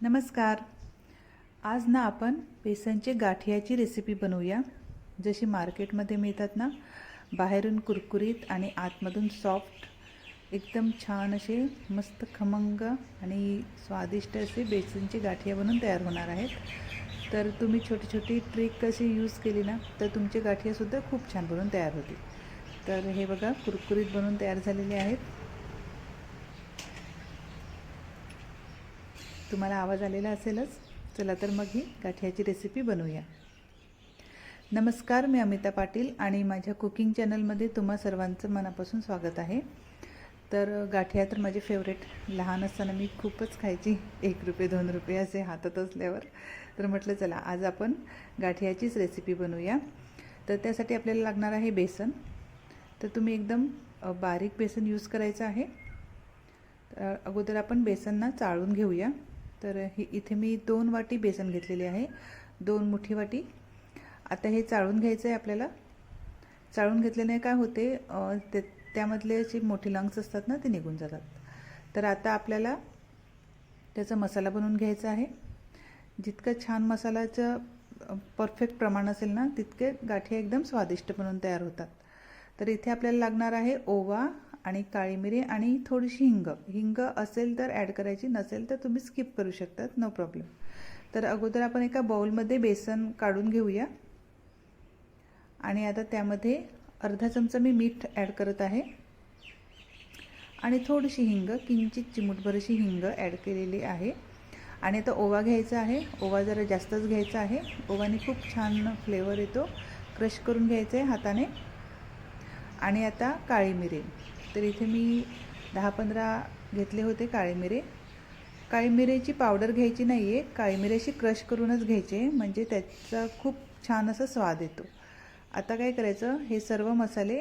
नमस्कार. आज ना आपण बेसनची गाठियाची रेसिपी बनवूया. जशी मार्केटमध्ये मिळतात ना बाहेरून कुरकुरीत आणि आतमधून सॉफ्ट एकदम छान असे मस्त खमंग आणि स्वादिष्ट असे बेसनची गाठिया बनवून तयार होणार आहेत. तर तुम्ही छोटी छोटी ट्रिक कशी यूज केली ना तर तुमची गाठियासुद्धा खूप छान बनवून तयार होतील. तर हे बघा कुरकुरीत बनवून तयार झालेले आहेत. तुम्हाला आवाज आलेला असेलच चला तर मग ही गाठियाची रेसिपी बनवूया. नमस्कार मी अमिता पाटील आणि माझ्या कुकिंग चॅनलमध्ये तुम्हा सर्वांचं मनापासून स्वागत आहे. तर गाठिया तर माझे फेवरेट लहान असताना मी खूपच खायची. एक रुपये दोन रुपये असे हातात असल्यावर. तर म्हटलं चला आज आपण गाठियाचीच रेसिपी बनवूया. तर त्यासाठी आपल्याला लागणार आहे बेसन. तर तुम्ही एकदम बारीक बेसन यूज करायचं आहे. तर अगोदर आपण बेसनना चाळून घेऊया. तर ही इथे मी दोन वाटी बेसन घेतलेले आहे. दोन मुठी वाटी. आता हे चाळून घ्यायचं आहे आपल्याला. चाळून घेतल्याने काय होते ते त्यामधले जे मोठे लंग्स असतात ना ते निघून जातात. तर आता आपल्याला त्याचा मसाला बनवून घ्यायचा आहे. जितकं छान मसाल्याचं परफेक्ट प्रमाण असेल ना तितके गाठी एकदम स्वादिष्ट बनवून तयार होतात. तर इथे आपल्याला लागणार आहे ओवा आणि काळी मिरी आणि थोडीशी हिंग. हिंग असेल तर ॲड करायची नसेल तर तुम्ही स्किप करू शकतात नो प्रॉब्लेम तर अगोदर आपण एका बाउलमध्ये बेसन काढून घेऊया. आणि आता त्यामध्ये अर्धा चमचा मी मीठ ॲड करत आहे. आणि थोडीशी हिंग किंचित चिमूटभरशी हिंग ॲड केलेली आहे. आणि आता ओवा घ्यायचा आहे. ओवा जरा जास्तच घ्यायचा आहे. ओवाने खूप छान फ्लेवर येतो. क्रश करून घ्यायचं आहे हाताने. आणि आता काळी मिरी तर इथे मी दहा पंधरा घेतले होते काळे मिरे काळी मिरेची पावडर घ्यायची नाही आहे काळी मिरेशी क्रश करूनच घ्यायचे. म्हणजे त्याचा खूप छान असा स्वाद येतो. आता काय करायचं? हे सर्व मसाले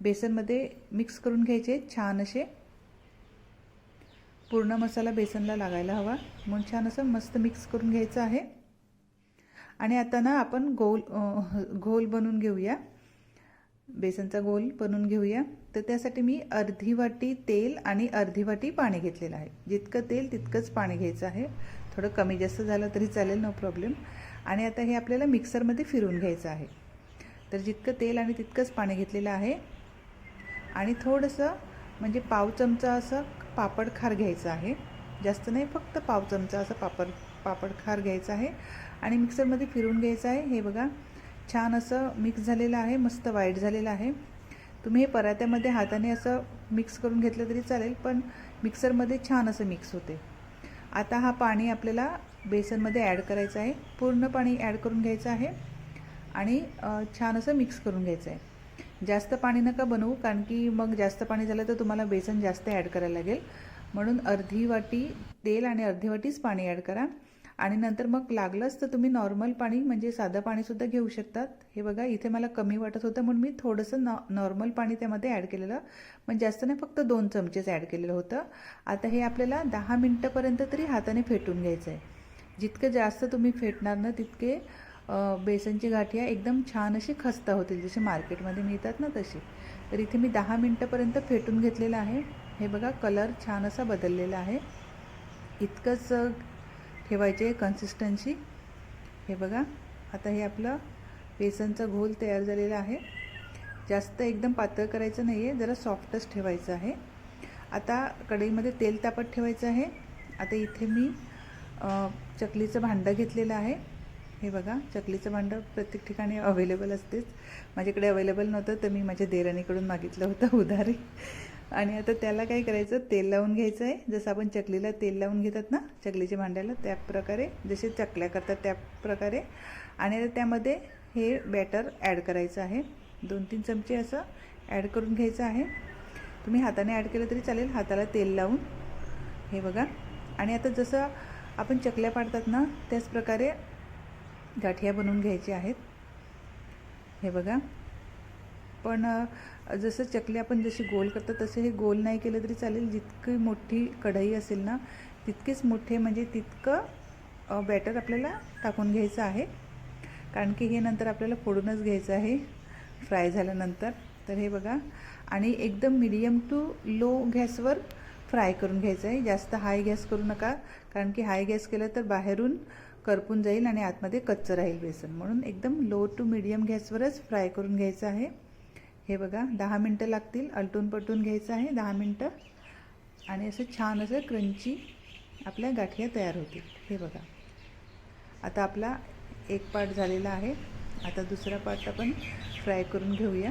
बेसनमध्ये मिक्स करून घ्यायचे. छान असे. पूर्ण मसाला बेसनला लागायला हवा. म्हणून छान असं मस्त मिक्स करून घ्यायचं आहे. आणि आता ना आपण गोल घोल बनवून घेऊया. बेसनचा गोल बनवून घेऊया. तर त्यासाठी मी अर्धी वाटी तेल आणि अर्धी वाटी पाणी घेतलेलं आहे. जितकं तेल तितकंच पाणी घ्यायचं आहे. थोडं कमी जास्त झालं तरी चालेल नो प्रॉब्लेम आणि आता हे आपल्याला मिक्सरमध्ये फिरून घ्यायचं आहे. तर जितकं तेल आणि तितकंच पाणी घेतलेलं आहे. आणि थोडंसं म्हणजे पाव चमचा असं पापड खार घ्यायचं आहे. जास्त नाही फक्त पाव चमचा असं पापड पापड खार घ्यायचं आहे. आणि मिक्सरमध्ये फिरून घ्यायचं आहे. हे बघा. छान असं मिक्स झालेलं आहे मस्त वाईट झालेलं आहे. तुम्ही हे परात्यामध्ये हाताने असं मिक्स करून घेतलं तरी चालेल पण मिक्सरमध्ये छान असं मिक्स होते. आता हा पाणी आपल्याला बेसनमध्ये ॲड करायचं आहे. पूर्ण पाणी ॲड करून घ्यायचं आहे आणि छान असं मिक्स करून घ्यायचं आहे. जास्त पाणी नका बनवू कारण की मग जास्त पाणी झालं तर तुम्हाला बेसन जास्त ॲड करायला लागेल. म्हणून अर्धी वाटी तेल आणि अर्धी वाटीच पाणी ॲड करा. आणि नंतर मग लागलंच तर तुम्ही नॉर्मल पाणी म्हणजे साधं पाणीसुद्धा घेऊ शकतात. हे बघा इथे मला कमी वाटत होतं म्हणून मी थोडंसं नॉ नॉर्मल पाणी त्यामध्ये ॲड केलेलं. पण जास्त नाही फक्त दोन चमचेच ॲड केलेलं होतं. आता हे आपल्याला दहा मिनटंपर्यंत तरी हाताने फेटून घ्यायचं आहे जितकं जास्त तुम्ही फेटणार ना तितके बेसनची गाठिया एकदम छान अशी खस्ता होतील जसे मार्केटमध्ये मिळतात ना तशी. तर इथे मी दहा मिनटंपर्यंत फेटून घेतलेलं आहे. हे बघा कलर छान असा बदललेला आहे. इतकंच ठेवायचे कन्सिस्टन्सी हे बघा आता हे आपलं बेसनचा घोल तयार झालेला आहे. जास्त एकदम पातळ करायचं नाही आहे जरा सॉफ्टच ठेवायचं आहे. आता कढईमध्ये तेल तापत ठेवायचं आहे. आता इथे मी चकलीचं भांडं घेतलेलं आहे. हे बघा चकलीचं भांडं प्रत्येक ठिकाणी अवेलेबल असतेच. माझ्याकडे अवेलेबल नव्हतं तर मी माझ्या देराणीकडून मागितलं होतं उधारी. आणि आता त्याला काय करायचं? तेल लावून घ्यायचं आहे. जसं आपण चकलीला तेल लावून घेतात ना चकलीच्या भांड्याला त्या प्रकारे जसे चकल्या करतात त्या प्रकारे. आणि त्यामध्ये हे बॅटर ॲड करायचं आहे. दोन तीन चमचे असं ॲड करून घ्यायचं आहे. तुम्ही हाताने ॲड केलं तरी चालेल. हाताला तेल लावून. हे बघा. आणि आता जसं आपण चकल्या पाडतात ना त्याचप्रकारे गाठिया बनवून घ्यायचे आहेत. हे बघा. पण जसं चकली आपण जशी गोल करतो तसे हे गोल नाही केलं तरी चालेल. जितकी मोठी कढई असेल ना तितकेच मोठे म्हणजे तितकं बॅटर आपल्याला टाकून घ्यायचं आहे. कारण की हे नंतर आपल्याला फोडूनच घ्यायचं आहे फ्राय झाल्यानंतर. तर हे बघा. आणि एकदम मिडियम टू लो गॅसवर फ्राय करून घ्यायचं आहे. जास्त हाय गॅस करू नका. कारण की हाय गॅस केलं तर बाहेरून करपून जाईल आणि आतमध्ये कच्चं राहील बेसन. म्हणून एकदम लो टू मिडियम गॅसवरच फ्राय करून घ्यायचं आहे. हे बघा दहा मिनटं लागतील. अलटून पलटून घ्यायचं आहे दहा मिनटं. आणि असं छान असं क्रंची आपल्या गाठिया तयार होतील. हे बघा. आता आपला एक पार्ट झालेला आहे. आता दुसरा पार्ट आपण फ्राय करून घेऊया.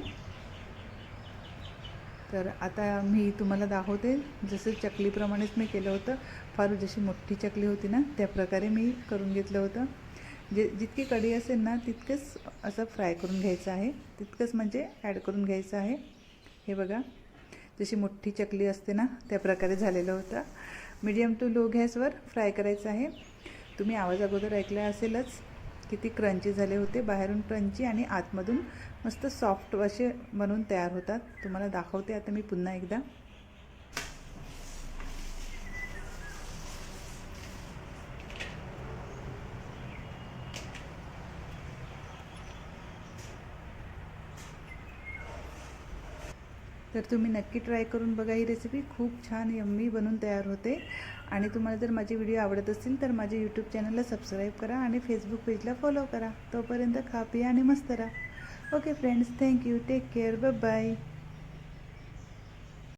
तर आता मी तुम्हाला दाखवते जसं चकलीप्रमाणेच मी केलं होतं फार जशी मोठी चकली होती ना त्या प्रकारे मी करून घेतलं होतं. जे जितकी कढी असेल ना तितकंच असं फ्राय करून घ्यायचं आहे. तितकंच म्हणजे ॲड करून घ्यायचं आहे. हे बघा जशी मोठी चकली असते ना त्या प्रकारे झालेलं होतं. मीडियम टू लो गॅसवर फ्राय करायचं आहे. तुम्ही आवाज अगोदर ऐकला असेलच किती क्रंची झाले होते. बाहेरून क्रंची आणि आतमधून मस्त सॉफ्ट असे बनवून तयार होतात. तुम्हाला दाखवते आता मी पुन्हा एकदा. तर तुम्ही नक्की ट्राय करून बघा. ही रेसिपी खूप छान यम्मी बनून तयार होते. आणि तुम्हाला जर माझे व्हिडिओ आवडत असतील तर माझ्या यूट्यूब चॅनलला सबस्क्राईब करा आणि फेसबुक पेजला फॉलो करा. तोपर्यंत खा पिया आणि मस्त राहा. Okay friends thank you take care bye